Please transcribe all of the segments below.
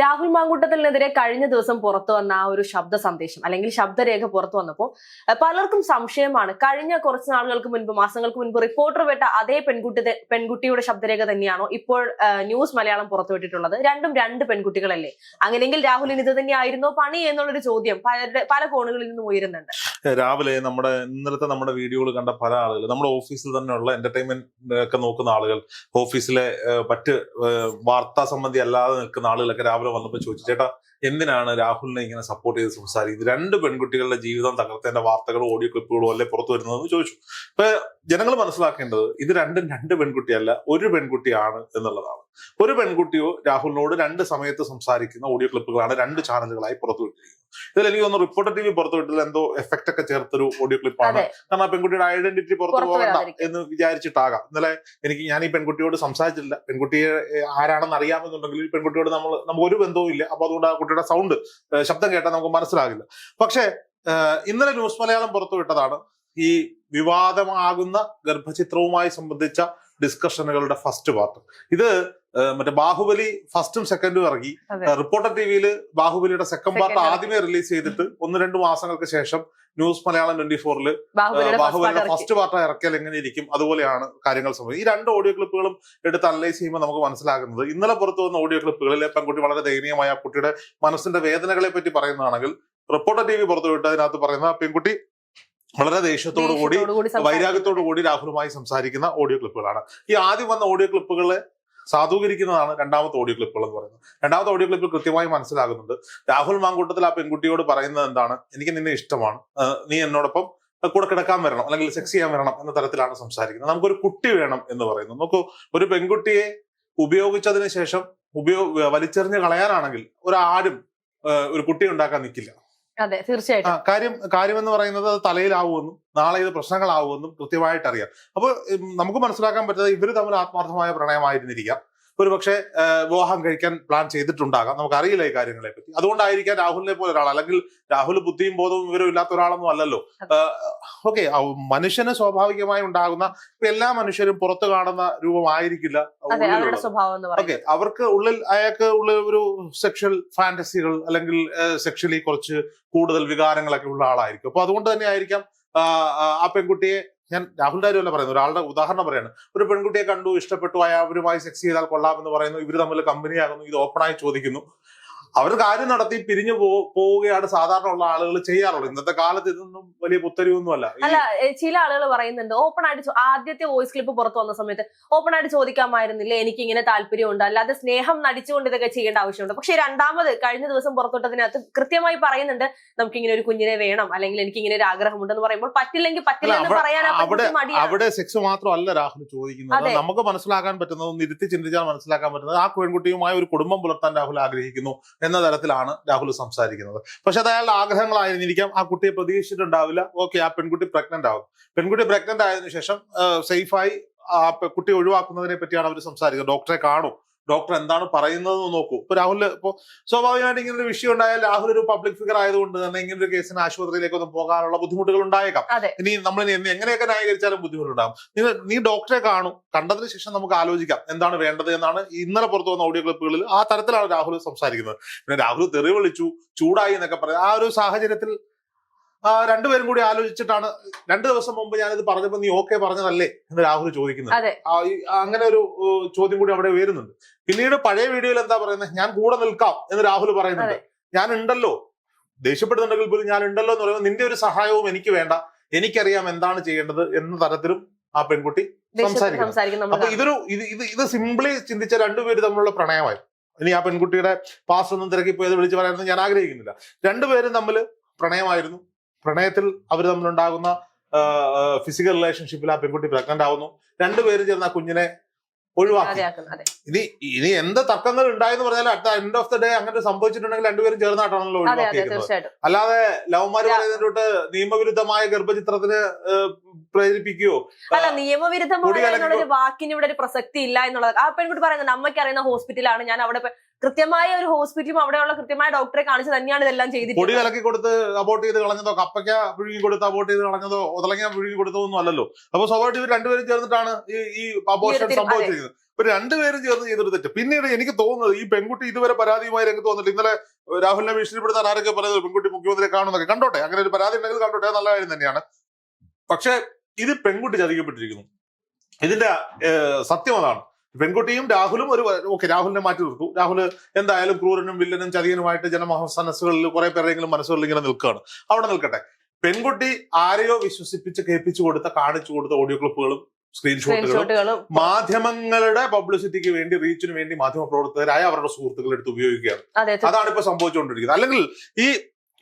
രാഹുൽ മാങ്കൂട്ടത്തിനെതിരെ കഴിഞ്ഞ ദിവസം പുറത്തു വന്ന ആ ഒരു ശബ്ദ സന്ദേശം അല്ലെങ്കിൽ ശബ്ദരേഖ പുറത്തു വന്നപ്പോൾ പലർക്കും സംശയമാണ്. കഴിഞ്ഞ കുറച്ച് നാളുകൾക്ക് മുൻപ് മാസങ്ങൾക്ക് മുൻപ് റിപ്പോർട്ടർ വിട്ട അതേ പെൺകുട്ടി പെൺകുട്ടിയുടെ ശബ്ദരേഖ തന്നെയാണോ ഇപ്പോൾ ന്യൂസ് മലയാളം പുറത്തുവിട്ടിട്ടുള്ളത് രണ്ടും രണ്ട് പെൺകുട്ടികളല്ലേ? അങ്ങനെയെങ്കിൽ രാഹുലിന് ഇത് തന്നെയായിരുന്നോ പണി എന്നുള്ളൊരു ചോദ്യം പലരുടെ പല കോണുകളിൽ നിന്നും ഉയരുന്നുണ്ട്. രാവിലെ നമ്മുടെ ഇന്നലത്തെ നമ്മുടെ വീഡിയോകൾ കണ്ട പല ആളുകൾ നമ്മുടെ ഓഫീസിൽ തന്നെയുള്ള എന്റർടൈൻമെന്റ് ഒക്കെ നോക്കുന്ന ആളുകൾ ഓഫീസിലെ മറ്റ് വാർത്താ സംബന്ധി അല്ലാതെ നിൽക്കുന്ന ആളുകളൊക്കെ രാവിലെ വന്നപ്പോൾ ചോദിച്ചു ചേട്ടാ എന്തിനാണ് രാഹുലിനെ ഇങ്ങനെ സപ്പോർട്ട് ചെയ്ത് സംസാരിക്കുന്നത്? രണ്ട് പെൺകുട്ടികളുടെ ജീവിതം തകർത്തതിന്റെ വാർത്തകളും ഓഡിയോ ക്ലിപ്പുകളും അല്ലേ പുറത്തു വരുന്നതെന്ന് ചോദിച്ചു. ഇപ്പൊ ജനങ്ങൾ മനസ്സിലാക്കേണ്ടത് ഇത് രണ്ടും രണ്ട് പെൺകുട്ടിയല്ല ഒരു പെൺകുട്ടിയാണ് എന്നുള്ളതാണ്. ഒരു പെൺകുട്ടിയോ രാഹുലിനോട് രണ്ട് സമയത്ത് സംസാരിക്കുന്ന ഓഡിയോ ക്ലിപ്പുകളാണ് രണ്ട് ചാനലുകളായി പുറത്തുവിട്ടിരിക്കുന്നത്. ഇതിൽ എനിക്ക് തോന്നുന്നു റിപ്പോർട്ടർ ടി വി പുറത്തുവിട്ടതിൽ എന്തോ എഫക്റ്റ് ഒക്കെ ചേർത്തൊരു ഓഡിയോ ക്ലിപ്പാണ് കാരണം ആ പെൺകുട്ടിയുടെ ഐഡന്റിറ്റി പുറത്തു പോകണ്ട എന്ന് വിചാരിച്ചിട്ടാകാം. ഇന്നലെ എനിക്ക് ഞാൻ ഈ പെൺകുട്ടിയോട് സംസാരിച്ചില്ല പെൺകുട്ടിയെ ആരാണെന്ന് അറിയാമെന്നുണ്ടെങ്കിൽ ഈ പെൺകുട്ടിയോട് നമ്മൾ നമുക്ക് ഒരു ബന്ധവും ഇല്ല. അപ്പൊ അതുകൊണ്ട് ആ കുട്ടിയുടെ സൗണ്ട് ശബ്ദം കേട്ടാൽ നമുക്ക് മനസ്സിലാകില്ല. പക്ഷേ ഇന്നലെ ന്യൂസ് മലയാളം പുറത്തുവിട്ടതാണ് ഈ വിവാദമാകുന്ന ഗർഭചിത്രവുമായി സംബന്ധിച്ച ഡിസ്കഷനുകളുടെ ഫസ്റ്റ് പാർട്ട് ഇത് മറ്റേ ബാഹുബലി ഫസ്റ്റും സെക്കൻഡും ഇറങ്ങി. റിപ്പോർട്ടർ ടിവിയിൽ ബാഹുബലിയുടെ സെക്കൻഡ് പാർട്ട് ആദ്യമേ റിലീസ് ചെയ്തിട്ട് ഒന്ന് രണ്ട് മാസങ്ങൾക്ക് ശേഷം ന്യൂസ് മലയാളം ട്വന്റി ഫോറിൽ ബാഹുബലിയുടെ. ഫസ്റ്റ് പാർട്ട് ഇറക്കിയാൽ എങ്ങനെ ഇരിക്കും? അതുപോലെയാണ് കാര്യങ്ങൾ സംഭവിക്കുന്നത്. ഈ രണ്ട് ഓഡിയോ ക്ലിപ്പുകളും എടുത്ത് അനലൈസ് ചെയ്യുമ്പോൾ നമുക്ക് മനസ്സിലാകുന്നത് ഇന്നലെ പുറത്തു വന്ന ഓഡിയോ ക്ലിപ്പുകളിൽ പെൺകുട്ടി വളരെ ദയനീയമായ കുട്ടിയുടെ മനസ്സിന്റെ വേദനകളെ പറ്റി പറയുന്നതാണെങ്കിൽ റിപ്പോർട്ടർ ടി വി പുറത്തുവിട്ട് അതിനകത്ത് പറയുന്ന പെൺകുട്ടി വളരെ ദേഷ്യത്തോടു കൂടി വൈരാഗ്യത്തോടു കൂടി രാഹുലുമായി സംസാരിക്കുന്ന ഓഡിയോ ക്ലിപ്പുകളാണ് ഈ ആദ്യം വന്ന ഓഡിയോ ക്ലിപ്പുകളെ സാധൂകരിക്കുന്നതാണ് രണ്ടാമത്തെ ഓഡിയോ ക്ലിപ്പുകൾ എന്ന് പറയുന്നത്. രണ്ടാമത്തെ ഓഡിയോ ക്ലിപ്പിൽ കൃത്യമായി മനസ്സിലാകുന്നുണ്ട്. രാഹുൽ മാങ്കൂട്ടത്തിൽ ആ പെൺകുട്ടിയോട് പറയുന്നത് എന്താണ്? എനിക്ക് നിന്നെ ഇഷ്ടമാണ്. നീ എന്നോടൊപ്പം കൂടെ കിടക്കാൻ വരണം അല്ലെങ്കിൽ സെക്സ് ചെയ്യാൻ വരണം എന്ന തരത്തിലാണ് സംസാരിക്കുന്നത്. നമുക്കൊരു കുട്ടി വേണം എന്ന് പറയുന്നു. നോക്കൂ ഒരു പെൺകുട്ടിയെ ഉപയോഗിച്ചതിന് ശേഷം ഉപയോഗ വലിച്ചെറിഞ്ഞ് കളയാനാണെങ്കിൽ ഒരാരും ഒരു കുട്ടി ഉണ്ടാക്കാൻ നിൽക്കില്ല അതെ തീർച്ചയായിട്ടും. കാര്യം കാര്യം എന്ന് പറയുന്നത് അത് തലയിലാവുമെന്നും നാളെ ഇത് പ്രശ്നങ്ങളാവുമെന്നും കൃത്യമായിട്ട് അറിയാം അപ്പോൾ നമുക്ക് മനസ്സിലാക്കാൻ പറ്റുന്നത് ഇവർ തമ്മിൽ ആത്മാർത്ഥമായ പ്രണയമായിരുന്നിരിക്കാം. ഒരു പക്ഷേ വിവാഹം കഴിക്കാൻ പ്ലാൻ ചെയ്തിട്ടുണ്ടാകാം. നമുക്കറിയില്ല ഈ കാര്യങ്ങളെ പറ്റി. അതുകൊണ്ടായിരിക്കാം രാഹുലിനെ പോലെ ഒരാൾ അല്ലെങ്കിൽ രാഹുൽ ബുദ്ധിയും ബോധവും വിവരവും ഇല്ലാത്ത ഒരാളൊന്നും അല്ലല്ലോ. ഓക്കെ മനുഷ്യന് സ്വാഭാവികമായി ഉണ്ടാകുന്ന എല്ലാ മനുഷ്യരും പുറത്തു കാണുന്ന രൂപമായിരിക്കില്ല. ഓക്കെ അവർക്ക് ഉള്ളിൽ അയാൾക്ക് ഉള്ള ഒരു സെക്ഷൽ ഫാന്റസികൾ അല്ലെങ്കിൽ സെക്ഷലി കുറച്ച് കൂടുതൽ വികാരങ്ങളൊക്കെ ഉള്ള ആളായിരിക്കും. അപ്പൊ അതുകൊണ്ട് തന്നെ ആയിരിക്കാം ആ പെൺകുട്ടിയെ ഞാൻ രാഹുൽ ഡാലുവല്ല പറയുന്നു ഒരാളുടെ ഉദാഹരണം പറയാണ്. ഒരു പെൺകുട്ടിയെ കണ്ടു ഇഷ്ടപ്പെട്ടു അയാൾ അവരുമായി സെക്സ് ചെയ്താൽ കൊള്ളാമെന്ന് പറയുന്നു ഇവർ തമ്മിൽ കമ്പനിയാകുന്നു ഇത് ഓപ്പണായി ചോദിക്കുന്നു. അവർ കാര്യം നടത്തി പിരിഞ്ഞു പോവുകയാണ് സാധാരണ ഉള്ള ആളുകൾ ചെയ്യാറുള്ളത്. ഇന്നത്തെ കാലത്ത് ഇതൊന്നും വലിയ പുത്തരിയൊന്നുമല്ല. ഈ- അല്ല ചില ആളുകൾ പറയുന്നുണ്ട് ഓപ്പൺ ആയിട്ട് ആദ്യത്തെ വോയിസ് ക്ലിപ്പ് പുറത്തു വന്ന സമയത്ത് ഓപ്പൺ ആയിട്ട് ചോദിക്കാമായിരുന്നില്ല? എനിക്ക് ഇങ്ങനെ താല്പര്യമുണ്ട്. അല്ലാതെ സ്നേഹം നടിച്ചുകൊണ്ട് ഇതൊക്കെ ചെയ്യേണ്ട ആവശ്യമുണ്ട്. പക്ഷെ രണ്ടാമത് കഴിഞ്ഞ ദിവസം പുറത്തോട്ടതിനകത്ത് കൃത്യമായി പറയുന്നുണ്ട് നമുക്ക് ഇങ്ങനെ ഒരു കുഞ്ഞിനെ വേണം അല്ലെങ്കിൽ എനിക്ക് ഇങ്ങനെ ഒരു ആഗ്രഹമുണ്ടെന്ന് പറയുമ്പോൾ പറ്റില്ലെങ്കിൽ പറ്റില്ല എന്ന് പറയാൻ അവിടെ സെക്സ് മാത്രം അവിടെ സെക്സ് മാത്രമല്ല രാഹുൽ ചോദിക്കുന്നത്. നമുക്ക് മനസ്സിലാക്കാൻ പറ്റുന്നത് ഇരുത്തി ചിന്തിച്ചാൽ മനസ്സിലാക്കാൻ പറ്റുന്നത് ആ പെൺകുട്ടിയുമായി ഒരു കുടുംബം പുലർത്താൻ രാഹുൽ ആഗ്രഹിക്കുന്നു. എന്ന തരത്തിലാണ് രാഹുൽ സംസാരിക്കുന്നത്. പക്ഷെ അത് അയാളുടെ ആഗ്രഹങ്ങളായിരുന്നിരിക്കാം. ആ കുട്ടിയെ പ്രതീക്ഷിച്ചിട്ടുണ്ടാവില്ല. ഓക്കെ ആ പെൺകുട്ടി പ്രഗ്നന്റ് ആകും പെൺകുട്ടി പ്രഗ്നന്റ് ആയതിനു ശേഷം സേഫായി ആ കുട്ടി ഒഴിവാക്കുന്നതിനെ പറ്റിയാണ് അവർ സംസാരിക്കുന്നത്. ഡോക്ടറെ കാണൂ. ഡോക്ടർ എന്താണ് പറയുന്നത് നോക്കൂ. ഇപ്പൊ രാഹുൽ ഇപ്പോ സ്വാഭാവികമായിട്ട് ഇങ്ങനെ ഒരു വിഷയം ഉണ്ടായാൽ രാഹുൽ ഒരു പബ്ലിക് ഫിഗർ ആയതുകൊണ്ട് തന്നെ ഇങ്ങനെ ഒരു കേസിന് ആശുപത്രിയിലേക്കൊന്നും പോകാനുള്ള ബുദ്ധിമുട്ടുകൾ ഉണ്ടായേക്കാം. ഇനി നമ്മൾ എങ്ങനെയൊക്കെ ന്യായീകരിച്ചാലും ബുദ്ധിമുട്ടുണ്ടാകും. നീ ഡോക്ടറെ കാണും. കണ്ടതിന് ശേഷം നമുക്ക് ആലോചിക്കാം എന്താണ് വേണ്ടത് എന്നാണ് ഇന്നലെ പുറത്തു വന്ന ഓഡിയോ ക്ലിപ്പുകളിൽ ആ തരത്തിലാണ് രാഹുൽ സംസാരിക്കുന്നത്. പിന്നെ രാഹുൽ തെറി വിളിച്ചു ചൂടായി എന്നൊക്കെ പറയാം. ആ ഒരു സാഹചര്യത്തിൽ രണ്ടുപേരും കൂടി ആലോചിച്ചിട്ടാണ് രണ്ടു ദിവസം മുമ്പ് ഞാനിത് പറഞ്ഞപ്പോ നീ ഓക്കെ പറഞ്ഞതല്ലേ എന്ന് രാഹുൽ ചോദിക്കുന്നത്. അങ്ങനെ ഒരു ചോദ്യം കൂടി അവിടെ വരുന്നുണ്ട് പിന്നീട് പഴയ വീഡിയോയിൽ എന്താ പറയുന്നത് ഞാൻ കൂടെ നിൽക്കാം എന്ന് രാഹുൽ പറയുന്നുണ്ട്. ഞാൻ ഉണ്ടല്ലോ ദേഷ്യപ്പെടുന്നുണ്ടെങ്കിൽ പോലും ഞാൻ ഉണ്ടല്ലോ എന്ന് പറയുമ്പോൾ നിന്റെ ഒരു സഹായവും എനിക്ക് വേണ്ട. എനിക്കറിയാം എന്താണ് ചെയ്യേണ്ടത് എന്ന തരത്തിലും ആ പെൺകുട്ടി സംസാരിക്കുന്നു. അപ്പൊ ഇതൊരു ഇത് ഇത് ഇത് സിംപ്ലി ചിന്തിച്ച രണ്ടുപേര് തമ്മിലുള്ള പ്രണയമായി. ഇനി ആ പെൺകുട്ടിയുടെ പാസ് ഒന്നും തിരക്കി പോയത് വിളിച്ച് പറയാനൊന്നും ഞാൻ ആഗ്രഹിക്കുന്നില്ല. രണ്ടുപേരും തമ്മിൽ പ്രണയമായിരുന്നു. പ്രണയത്തിൽ അവർ തമ്മിലുണ്ടാകുന്ന ഫിസിക്കൽ റിലേഷൻഷിപ്പിൽ ആ പെൺകുട്ടി പ്രഗ്നന്റ് ആവുന്നു. രണ്ടുപേരും ചേർന്ന് ആ കുഞ്ഞിനെ ഒഴിവാക്കി. ഇനി ഇനി എന്ത് തർക്കങ്ങൾ ഉണ്ടായെന്ന് പറഞ്ഞാൽ at end of the day അങ്ങനെ സംഭവിച്ചിട്ടുണ്ടെങ്കിൽ രണ്ടുപേരും ചേർന്നായിട്ടാണല്ലോ ഒഴിവാക്കിയിരിക്കുന്നത് അല്ലാതെ ലവ്മാര് യാ. പറയുന്നതിന്റെ തൊട്ട് നിയമവിരുദ്ധമായ ഗർഭചിത്രത്തിന് പ്രേരിപ്പിക്കുകയോ അല്ല നിയമവിരുദ്ധമായ വാക്കിന് ഇവിടെ ഒരു പ്രസക്തി ഇല്ല എന്നുള്ളത്. ആ പെൺകുട്ടി പറയുന്നത് അമ്മയ്ക്ക് അറിയുന്ന ഹോസ്പിറ്റലാണ് ഞാൻ അവിടെ കൃത്യമായ ഒരു ഹോസ്പിറ്റലും അവിടെയുള്ള കൃത്യമായ ഡോക്ടറെ കാണിച്ച് തന്നെയാണ് ഇതെല്ലാം പൊടി ചെയ്തിട്ടുള്ളത് കലക്കി കൊടുത്ത് അബോട്ട് ചെയ്ത് കളഞ്ഞതോ കപ്പയ്ക്ക പുഴുങ്ങി കൊടുത്ത് അബോട്ട് ചെയ്ത് കളഞ്ഞതോ ഉതളങ്ങ പുഴുങ്ങി കൊടുത്തതോ ഒന്നും അല്ലല്ലോ. അപ്പൊ സ്വാഭാവികമായിട്ട് ഇവർ രണ്ടുപേരും ചേർന്നിട്ടാണ് ഈ ഈ അബോഷൻ സംഭവിച്ചിരിക്കുന്നത്. ഇപ്പൊ രണ്ടുപേരും ചേർന്ന് ചെയ്തൊരു തെറ്റ്. പിന്നീട് എനിക്ക് തോന്നുന്നത് ഈ പെൺകുട്ടി ഇതുവരെ പരാതിയുമായി രംഗത്ത് വന്നിട്ട് ഇന്നലെ രാഹുലിനെ ഭീഷണിപ്പെടുത്താൻ ആരൊക്കെ പറയുന്നത് പെൺകുട്ടി മുഖ്യമന്ത്രിയെ കാണുന്നൊക്കെ കണ്ടോട്ടെ അങ്ങനെ ഒരു പരാതി ഉണ്ടെങ്കിൽ കണ്ടോട്ടെ നല്ല കാര്യം തന്നെയാണ്. പക്ഷെ ഇത് പെൺകുട്ടി ചതിക്കപ്പെട്ടിരിക്കുന്നു. ഇതിന്റെ സത്യം അതാണ്. പെൺകുട്ടിയും രാഹുലും ഒരു ഓക്കെ രാഹുലിനെ മാറ്റി നിർത്തു. രാഹുൽ എന്തായാലും ക്രൂരനും വില്ലനും ചതിയനുമായിട്ട് ജനമനസ്സുകളിൽ കുറെ പേരെങ്കിലും മനസ്സുകളിൽ ഇങ്ങനെ നിൽക്കുകയാണ്. അവിടെ നിൽക്കട്ടെ. പെൺകുട്ടി ആരെയോ വിശ്വസിപ്പിച്ച് കേൾപ്പിച്ചു കൊടുത്ത കാണിച്ചു കൊടുത്ത ഓഡിയോ ക്ലിപ്പുകളും സ്ക്രീൻഷോട്ടുകളും മാധ്യമങ്ങളുടെ പബ്ലിസിറ്റിക്ക് വേണ്ടി റീച്ചിന് വേണ്ടി മാധ്യമ പ്രവർത്തകരായ അവരുടെ സുഹൃത്തുക്കൾ എടുത്ത് ഉപയോഗിക്കുകയാണ് അതാണ് ഇപ്പൊ സംഭവിച്ചുകൊണ്ടിരിക്കുന്നത്. അല്ലെങ്കിൽ ഈ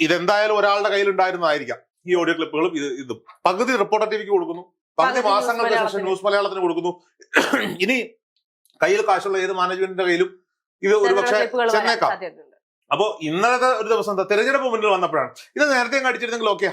ഇതെന്തായാലും ഒരാളുടെ കയ്യിൽ ഉണ്ടായിരുന്നതായിരിക്കാം. ഈ ഓഡിയോ ക്ലിപ്പുകളും ഇത് ഇതും. പകുതി റിപ്പോർട്ടർ ടിവിക്ക് കൊടുക്കുന്നു. പകുതി മാസങ്ങൾക്ക് ശേഷം ന്യൂസ് മലയാളത്തിന് കൊടുക്കുന്നു. ഇനി കയ്യിൽ കാശുള്ള ഏത് മാനേജ്മെന്റിന്റെ കയ്യിലും ഇത് ഒരുപക്ഷെ ചെന്നേക്കാം. അപ്പോ ഇന്നലത്തെ ഒരു ദിവസം എന്താ? തെരഞ്ഞെടുപ്പ് മുന്നിൽ വന്നപ്പോഴാണ്. ഇത് നേരത്തെ അടിച്ചിരുന്നെങ്കിൽ ഓക്കെ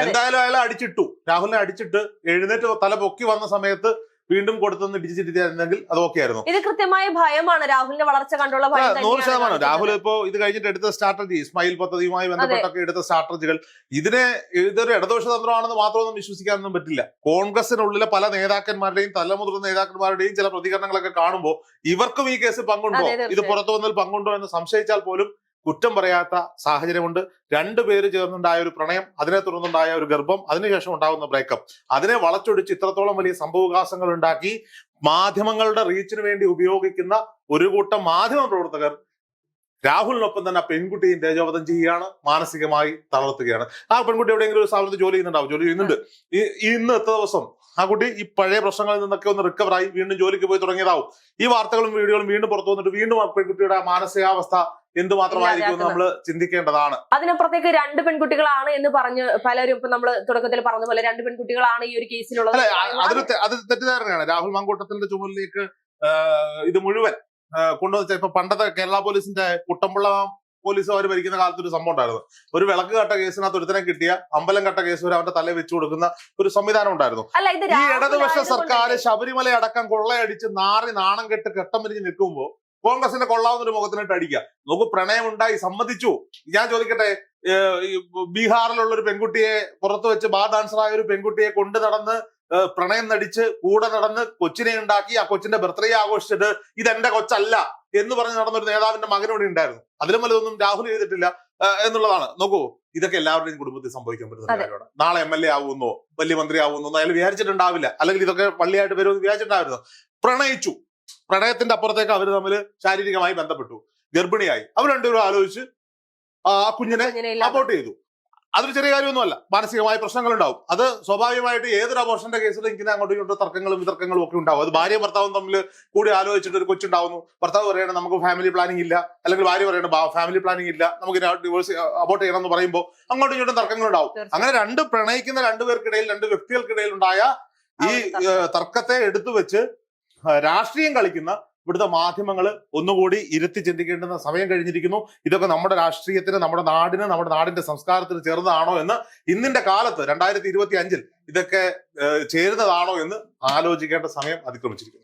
എന്തായാലും അയാളെ അടിച്ചിട്ടു. രാഹുലിനെ അടിച്ചിട്ട് എഴുന്നേറ്റ് തല പൊക്കി വന്ന സമയത്ത് വീണ്ടും കൊടുത്തെന്ന് ഇടിച്ചിരുത്തിയായിരുന്നെങ്കിൽ അത് ഓക്കെ ആയിരുന്നു. ഇത് കൃത്യമായ ഭയമാണ്. രാഹുലിന്റെ വളർച്ച കണ്ടുള്ള ഭയം നൂറ് ശതമാനം. രാഹുൽ ഇപ്പോ ഇത് കഴിഞ്ഞിട്ട് എടുത്ത സ്ട്രാറ്റജി സ്മൈൽ പദ്ധതിയുമായി ബന്ധപ്പെട്ടൊക്കെ എടുത്ത സ്ട്രാറ്റജികൾ ഇതിനെ ഇതൊരു ഇടദോഷ തന്ത്രമാണെന്ന് മാത്രമൊന്നും വിശ്വസിക്കാനൊന്നും പറ്റില്ല. കോൺഗ്രസിനുള്ളിലെ പല നേതാക്കന്മാരുടെയും തലമുതിർന്ന നേതാക്കന്മാരുടെയും ചില പ്രതികരണങ്ങളൊക്കെ കാണുമ്പോൾ ഇവർക്കും ഈ കേസ് പങ്കുണ്ടോ? ഇത് പുറത്തു വന്നതിൽ പങ്കുണ്ടോ എന്ന് സംശയിച്ചാൽ പോലും കുറ്റം പറയാത്ത സാഹചര്യമുണ്ട്. രണ്ടുപേര് ചേർന്നുണ്ടായ ഒരു പ്രണയം അതിനെ തുടർന്നുണ്ടായ ഒരു ഗർഭം അതിനുശേഷം ഉണ്ടാകുന്ന ബ്രേക്കപ്പ് അതിനെ വളച്ചൊടിച്ച് ഇത്രത്തോളം വലിയ സംഭവവികാസങ്ങൾ ഉണ്ടാക്കി മാധ്യമങ്ങളുടെ റീച്ചിന് വേണ്ടി ഉപയോഗിക്കുന്ന ഒരു കൂട്ടം മാധ്യമ പ്രവർത്തകർ രാഹുലിനൊപ്പം തന്നെ പെൺകുട്ടിയും തേജോവധം ചെയ്യുകയാണ് മാനസികമായി തളർത്തുകയാണ്. ആ പെൺകുട്ടി എവിടെയെങ്കിലും ഒരു സ്ഥാപനത്തിൽ ജോലി ചെയ്യുന്നുണ്ടാവും ജോലി ചെയ്യുന്നുണ്ട്. ഈ ഇന്ന് എത്ര ദിവസം ആ കുട്ടി ഈ പഴയ പ്രശ്നങ്ങളിൽ നിന്നൊക്കെ ഒന്ന് റിക്കവറായി വീണ്ടും ജോലിക്ക് പോയി തുടങ്ങിയതാവും. ഈ വാർത്തകളും വീഡിയോകളും വീണ്ടും പുറത്തു വന്നിട്ട് വീണ്ടും ആ പെൺകുട്ടിയുടെ മാനസികാവസ്ഥ എന്തുമാത്രമായിരിക്കും നമ്മൾ ചിന്തിക്കേണ്ടതാണ്? അതിനപ്പുറത്തേക്ക് രണ്ട് പെൺകുട്ടികളാണ് എന്ന് പറഞ്ഞ് പലരും ഇപ്പൊ നമ്മൾ തുടക്കത്തിൽ പറഞ്ഞ പോലെ രണ്ട് പെൺകുട്ടികളാണ് ഈ ഒരു കേസിലുള്ളത്. അതൊരു അത് തെറ്റിദ്ധാരണയാണ്. രാഹുൽ മാങ്കൂട്ടത്തിന്റെ ചുമലിലേക്ക് ഇത് മുഴുവൻ കൊണ്ടുവച്ച ഇപ്പൊ പണ്ടത്തെ കേരള പോലീസിന്റെ കുട്ടമ്പുള്ള പോലീസ് അവർ ഭരിക്കുന്ന കാലത്ത് ഒരു സംഭവം ഉണ്ടായിരുന്നു. ഒരു വിളക്ക് കട്ട കേസിനകത്ത് ഒരുത്തനെ കിട്ടിയ അമ്പലം കട്ട കേസ് വരെ അവന്റെ തലയിൽ വെച്ചു കൊടുക്കുന്ന ഒരു സംവിധാനം ഉണ്ടായിരുന്നു. ഈ ഇടതുപക്ഷ സർക്കാർ ശബരിമല അടക്കം കൊള്ളയടിച്ച് നാറി നാണം കെട്ട് കെട്ടം പിരിഞ്ഞ് നിൽക്കുമ്പോൾ കോൺഗ്രസിന്റെ കൊള്ളാവുന്ന ഒരു മുഖത്തിനിട്ട് അടിക്കുക നമുക്ക് പ്രണയമുണ്ടായി സമ്മതിച്ചു. ഞാൻ ചോദിക്കട്ടെ ബീഹാറിലുള്ള ഒരു പെൺകുട്ടിയെ പുറത്തു വെച്ച് ബാർ ഡാൻസറായ ഒരു പെൺകുട്ടിയെ കൊണ്ടു നടന്ന് പ്രണയം നടിച്ച് കൂടെ നടന്ന് കൊച്ചിനെ ഉണ്ടാക്കി ആ കൊച്ചിന്റെ ബർത്ത്ഡേ ആഘോഷിച്ചിട്ട് ഇതെന്റെ കൊച്ചല്ല എന്ന് പറഞ്ഞ് നടന്ന ഒരു നേതാവിന്റെ മകനോട് ഉണ്ടായിരുന്നു. അതിലും വലുതൊന്നും രാഹുൽ ചെയ്തിട്ടില്ല എന്നുള്ളതാണ്. നോക്കൂ ഇതൊക്കെ എല്ലാവരുടെയും കുടുംബത്തിൽ സംഭവിക്കാൻ പറ്റുന്ന. കാര്യമാണ്. നാളെ എം എൽ എ ആവുന്നോ വലിയ മന്ത്രി ആവുന്നോ അയാൾ വിചാരിച്ചിട്ടുണ്ടാവില്ല. അല്ലെങ്കിൽ ഇതൊക്കെ പള്ളിയായിട്ട് വരുമെന്ന് വിചാരിച്ചിട്ടുണ്ടായിരുന്നു. പ്രണയിച്ചു. പ്രണയത്തിന്റെ അപ്പുറത്തേക്ക് അവർ തമ്മിൽ ശാരീരികമായി ബന്ധപ്പെട്ടു. ഗർഭിണിയായി. അവർ രണ്ടുപേരും ആലോചിച്ച് ആ കുഞ്ഞിനെ അബോർട്ട്. അബോട്ട് ചെയ്തു. അതൊരു ചെറിയ കാര്യമൊന്നുമല്ല. മാനസികമായ പ്രശ്നങ്ങൾ ഉണ്ടാവും അത് സ്വാഭാവികമായിട്ട് ഏതൊരു അബോർഷന്റെ കേസിലും ഇങ്ങനെ അങ്ങോട്ടും ഇങ്ങോട്ടും തർക്കങ്ങളും വിതർക്കങ്ങളും ഒക്കെ ഉണ്ടാവും. അത് ഭാര്യ ഭർത്താവും തമ്മിൽ കൂടി ആലോചിച്ചിട്ട് ഒരു കൊച്ചുണ്ടാവുന്നു. ഭർത്താവ് പറയണം നമുക്ക് ഫാമിലി പ്ലാനിങ് ഇല്ല. അല്ലെങ്കിൽ ഭാര്യ പറയണം ഫാമിലി പ്ലാനിങ് ഇല്ല. നമുക്ക് ഡിവോഴ്സ് അബോട്ട് ചെയ്യണം എന്ന് പറയുമ്പോൾ അങ്ങോട്ടും ഇങ്ങോട്ടും തർക്കങ്ങൾ ഉണ്ടാവും അങ്ങനെ രണ്ട് പ്രണയിക്കുന്ന രണ്ടുപേർക്കിടയിൽ രണ്ട് വ്യക്തികൾക്കിടയിൽ ഉണ്ടായ ഈ തർക്കത്തെ എടുത്തു വെച്ച് രാഷ്ട്രീയം കളിക്കുന്ന ഇവിടുത്തെ മാധ്യമങ്ങൾ ഒന്നുകൂടി ഇരുത്തി ചിന്തിക്കേണ്ടുന്ന സമയം കഴിഞ്ഞിരിക്കുന്നു. ഇതൊക്കെ നമ്മുടെ രാഷ്ട്രീയത്തിന് നമ്മുടെ നാടിന് നമ്മുടെ നാടിന്റെ സംസ്കാരത്തിന് ചേർന്നതാണോ എന്ന് ഇന്നിന്റെ കാലത്ത് രണ്ടായിരത്തി ഇരുപത്തി അഞ്ചിൽ ഇതൊക്കെ ചേരുന്നതാണോ എന്ന് ആലോചിക്കേണ്ട സമയം അതിക്രമിച്ചിരിക്കുന്നു.